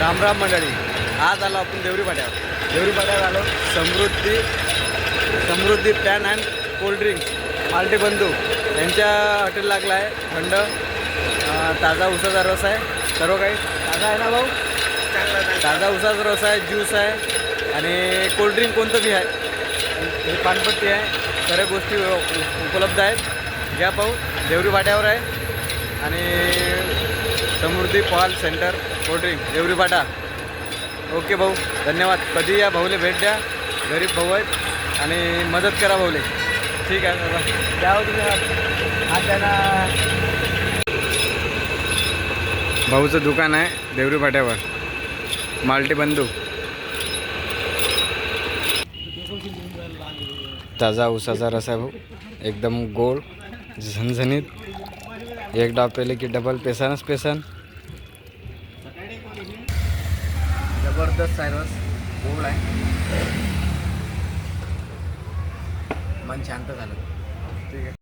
राम राम मंडळी. आज आलो आपण देवरी पाट्यावर देवरी पाट्यावर आलो. Samruddhi Samruddhi pan and cold drink Malti बंधू यांच्या हॉटेल लागला आहे. थंड ताजा उसाचा रस आहे. सर्व काही ताजा आहे ना भाऊ? ताजा उसाचा रस आहे ज्यूस आहे आणि कोल्ड्रिंक कोणतं बी आहे. पानपट्टी आहे. सर्व गोष्टी उपलब्ध आहेत. घ्या पाहू देवरी पाट्यावर आहे. आणि समृद्धी पॉल सेंटर कोल्ड्रिंक देवरी पाटा. ओके भाऊ धन्यवाद. कधी या भाऊले भेट द्या. गरीब भाऊ आहेत आणि मदत करा भाऊले. ठीक आहे बाबा द्या हो तुम्ही हात. हात द्या ना. भाऊचं दुकान आहे देवरी फाट्यावर माल्टी बंधू. ताजा उसाचा रस आहे भाऊ. एकदम गोड झणझणीत. एक डाव पेले की डबल पेसानच पेसन. जबरदस्त सायरस रस गोड आहे. मन शांत झालं. ठीक आहे.